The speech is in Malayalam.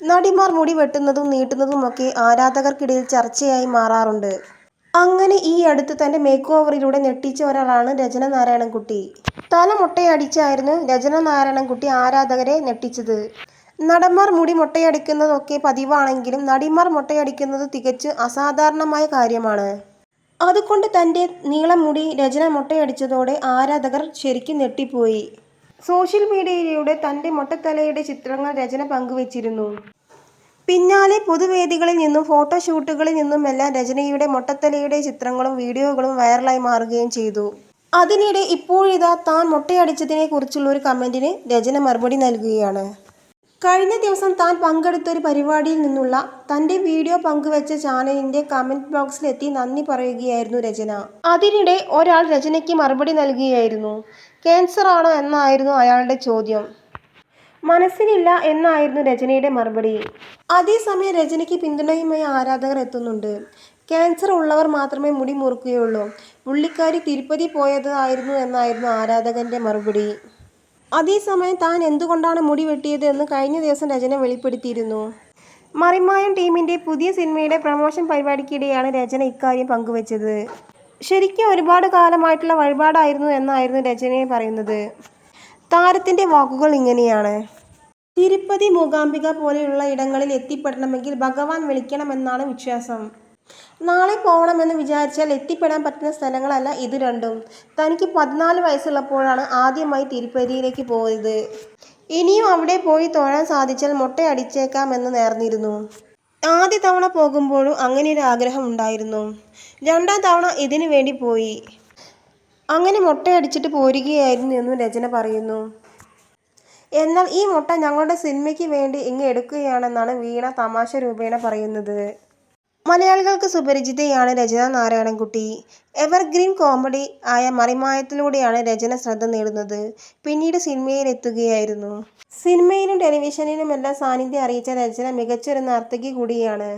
നടിമാർ മുടി വെട്ടുന്നതും നീട്ടുന്നതുമൊക്കെ ആരാധകർക്കിടയിൽ ചർച്ചയായി മാറാറുണ്ട്. അങ്ങനെ ഈ അടുത്ത് തന്റെ മേക്ക് ഓവറിലൂടെ ഞെട്ടിച്ച ഒരാളാണ് രചന നാരായണൻകുട്ടി തല മുട്ടയടിച്ചായിരുന്നു രചന നാരായണൻകുട്ടി ആരാധകരെ ഞെട്ടിച്ചത്. നടന്മാർ മുടി മുട്ടയടിക്കുന്നതൊക്കെ പതിവാണെങ്കിലും നടിമാർ മുട്ടയടിക്കുന്നത് തികച്ച് അസാധാരണമായ കാര്യമാണ്. അതുകൊണ്ട് തന്റെ നീളം മുടി രചന മുട്ടയടിച്ചതോടെ ആരാധകർ ശരിക്കും ഞെട്ടിപ്പോയി. സോഷ്യൽ മീഡിയയിലൂടെ തന്റെ മൊട്ടത്തലയുടെ ചിത്രങ്ങൾ രചന പങ്കുവച്ചിരുന്നു. പിന്നാലെ പൊതുവേദികളിൽ നിന്നും ഫോട്ടോഷൂട്ടുകളിൽ നിന്നുമെല്ലാം രചനയുടെ മൊട്ടത്തലയുടെ ചിത്രങ്ങളും വീഡിയോകളും വൈറലായി മാറുകയും ചെയ്തു. അതിനിടെ ഇപ്പോഴിതാ താൻ മൊട്ടയടിച്ചതിനെ കുറിച്ചുള്ള ഒരു കമന്റിന് രചന മറുപടി നൽകുകയാണ്. കഴിഞ്ഞ ദിവസം താൻ പങ്കെടുത്ത ഒരു പരിപാടിയിൽ നിന്നുള്ള തന്റെ വീഡിയോ പങ്കുവച്ച ചാനലിന്റെ കമന്റ് ബോക്സിലെത്തി നന്ദി പറയുകയായിരുന്നു രചന. അതിനിടെ ഒരാൾ രചനയ്ക്ക് മറുപടി നൽകുകയായിരുന്നു. ക്യാൻസർ ആണോ എന്നായിരുന്നു അയാളുടെ ചോദ്യം. മനസ്സിനില്ല എന്നായിരുന്നു രചനയുടെ മറുപടി. അതേസമയം രചനയ്ക്ക് പിന്തുണയുമായി ആരാധകർ എത്തുന്നുണ്ട്. ക്യാൻസർ ഉള്ളവർ മാത്രമേ മുടി മുറുക്കുകയുള്ളൂ. പുള്ളിക്കാരി തിരുപ്പതി പോയതായിരുന്നു എന്നായിരുന്നു ആരാധകന്റെ മറുപടി. അതേസമയം താൻ എന്തുകൊണ്ടാണ് മുടി വെട്ടിയത് എന്ന് കഴിഞ്ഞ ദിവസം രചന വെളിപ്പെടുത്തിയിരുന്നു. മറിമായം ടീമിന്റെ പുതിയ സിനിമയുടെ പ്രമോഷൻ പരിപാടിക്കിടെയാണ് രചന ഇക്കാര്യം പങ്കുവച്ചത്. ശരിക്കും ഒരുപാട് കാലമായിട്ടുള്ള വഴിപാടായിരുന്നു എന്നായിരുന്നു രചനയെ പറയുന്നത്. താരത്തിന്റെ വാക്കുകൾ ഇങ്ങനെയാണ്. തിരുപ്പതി മൂകാംബിക പോലെയുള്ള ഇടങ്ങളിൽ എത്തിപ്പെടണമെങ്കിൽ ഭഗവാൻ വിളിക്കണമെന്നാണ് വിശ്വാസം. നാളെ പോകണമെന്ന് വിചാരിച്ചാൽ എത്തിപ്പെടാൻ പറ്റുന്ന സ്ഥലങ്ങളല്ല ഇത് രണ്ടും. തനിക്ക് പതിനാല് വയസ്സുള്ളപ്പോഴാണ് ആദ്യമായി തിരുപ്പതിയിലേക്ക് പോയത്. ഇനിയും അവിടെ പോയി തൊഴാൻ സാധിച്ചാൽ മുട്ടയടിച്ചേക്കാമെന്ന് നേർന്നിരുന്നു. ആദ്യ തവണ പോകുമ്പോഴും അങ്ങനെ ഒരു ആഗ്രഹം ഉണ്ടായിരുന്നു. രണ്ടാം തവണ ഇതിനു വേണ്ടി പോയി. അങ്ങനെ മുട്ടയടിച്ചിട്ട് പോരുകയായിരുന്നു എന്നും രചന പറയുന്നു. എന്നാൽ ഈ മുട്ട ഞങ്ങളുടെ സിനിമയ്ക്ക് വേണ്ടി ഇങ്ങ് എടുക്കുകയാണെന്നാണ് വീണ തമാശ രൂപേണ പറയുന്നത്. മലയാളികൾക്ക് സുപരിചിതയാണ് രചന നാരായണൻകുട്ടി. എവർഗ്രീൻ കോമഡി ആയ മറിമായത്തിലൂടെയാണ് രചന ശ്രദ്ധ നേടുന്നത്. പിന്നീട് സിനിമയിൽ എത്തുകയായിരുന്നു സിനിമയിലും ടെലിവിഷനിലുമെല്ലാം സാന്നിധ്യം അറിയിച്ച രചന മികച്ചൊരു നർത്തകി കൂടിയാണ്.